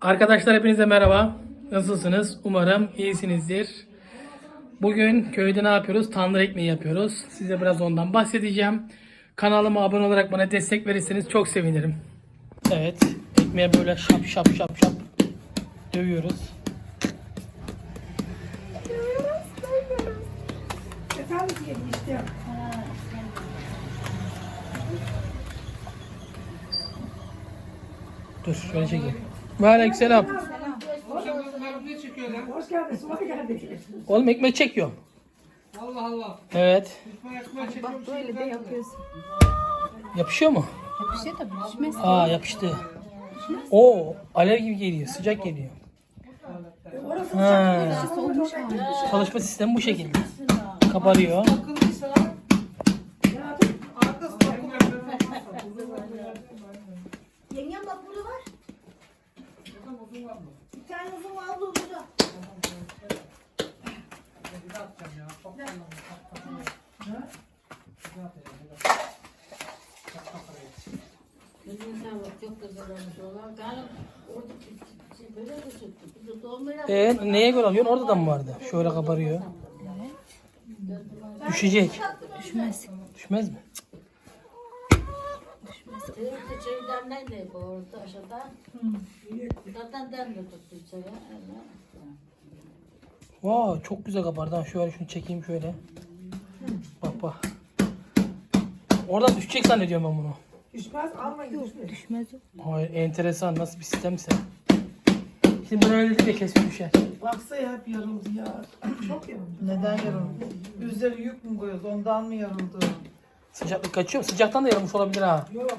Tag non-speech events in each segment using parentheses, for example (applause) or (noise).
Arkadaşlar hepinize merhaba. Nasılsınız? Umarım iyisinizdir. Bugün köyde ne yapıyoruz? Tandır ekmeği yapıyoruz. Size biraz ondan bahsedeceğim. Kanalıma abone olarak bana destek verirseniz çok sevinirim. Evet. Ekmeğe böyle şap şap şap şap dövüyoruz. Dur şöyle çekeyim. Ve aleykümselam. Hoş geldin, geldin. Oğlum ekmek çekiyorum. Allah Allah. Evet. Bak Böyle de yapıyorsun. Yapışıyor mu? Şey tabii düşmez. Aa yapıştı. Oo alev gibi geliyor. Sıcak geliyor. Ha, çalışma sistemi bu şekilde. Kabarıyor. akıllıysa arkası Yengem bak burada var. Bir tane uzun var abla burada. E neye göre alıyorsun? Orada da mı vardı? Şöyle kabarıyor. Düşecek. Düşmez. Düşmez mi? Şeyden neydi bu orada aşağıda? Zaten den de tuttu. Vay çok güzel kabardı. Ha, Şöyle şunu çekeyim şöyle. Bak bak. Oradan düşecek zannediyorum ben bunu. Düşmez, almayın düşmez. Düşmez o. Hayır enteresan nasıl bir sistemse. Şimdi ben öyle ya kesin düşer. Baksa ya hep yarıldı ya. (clears throat) Çok yarıldı. Neden yarıldı? Üzeri yük mü koyuyoruz? Ondan mı yarıldı? Sıcaklık kaçıyor. mu? Sıcaktan da yarılmış olabilir ha. Yok.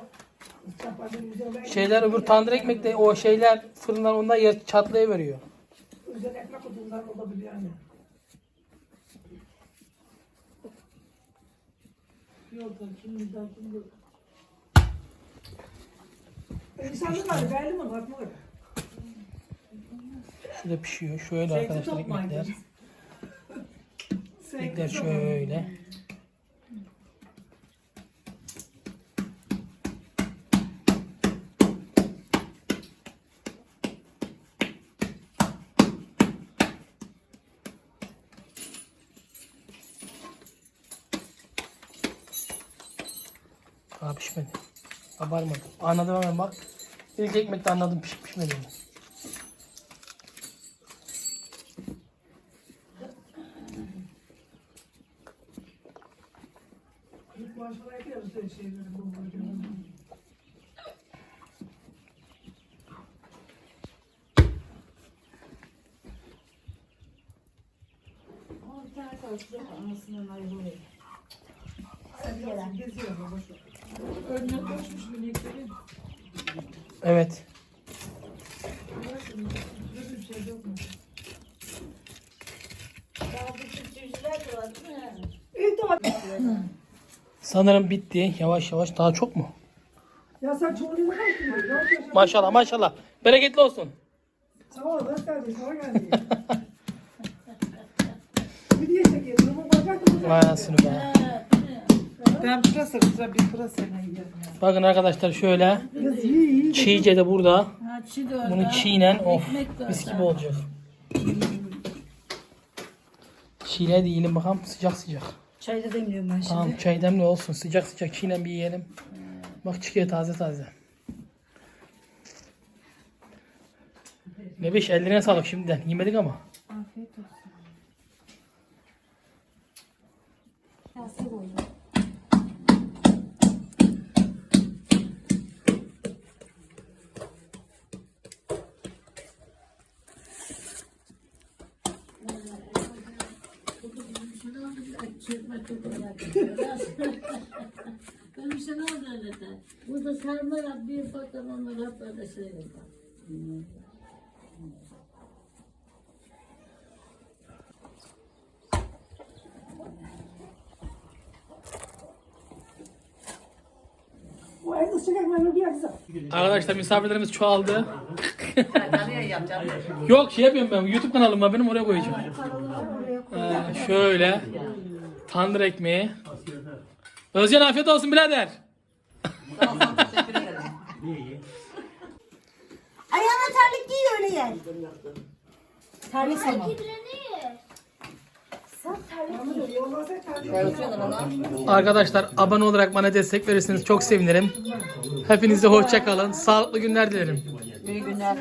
Şeyler öbür tandır ekmekte o şeyler fırından ondan yer çatlayıveriyor. üzerine ekmek kutundan olabilir yani. Yok da kimden kimden. İnsanlık var, belli mi? Bakma. Şurada pişiyor. Şöyle Zeytin arkadaşlar toplayın. ekmekler. Ekmekler çok- şöyle. Daha pişmedi. Kabarmadı. Anladım hemen bak. İlk ekmekte anladım pişip pişmediğini. Anasından ayrılıyor. Geziyor bu boş ver. Önüne koşmuş minikleri. Evet. Sanırım bitti. Yavaş yavaş. Daha çok mu? Ya sen? Ne yapıyorsun? Maşallah maşallah. Bereketli olsun. Sağ ol, hoş geldin, sana geldi. Vay anasını be. Ben pırasa kısa bir pırasa ya. Bakın arkadaşlar şöyle. Kız iyi iyi. Çiğce de burada. Ha çiğ de orada. Bunu çiğnen of Ekmek de mis orada. gibi olacak. Çiğne de yiyelim bakalım sıcak sıcak. Çayda demliyorum ben şimdi. Tamam çay demli olsun sıcak sıcak çiğnen bir yiyelim. Bak çıkıyor taze taze. Ne beş ellerine sağlık şimdiden. Yemedik ama. Afiyet olsun. Benim işte ne oldu öyle de? Burada sarmalar bir bakalım en sıcak memnun bir kızım. Arkadaşlar misafirlerimiz çoğaldı. Yok şey yapıyorum ben. YouTube kanalım var benim oraya koyacağım. Ee, şöyle. Tandır ekmeği. Özcan afiyet olsun birader. Ayağına terlik giy öyle yer. Terlik giy. Arkadaşlar abone olarak bana destek verirseniz çok sevinirim. Hepinize hoşça kalın. Sağlıklı günler dilerim. İyi günler.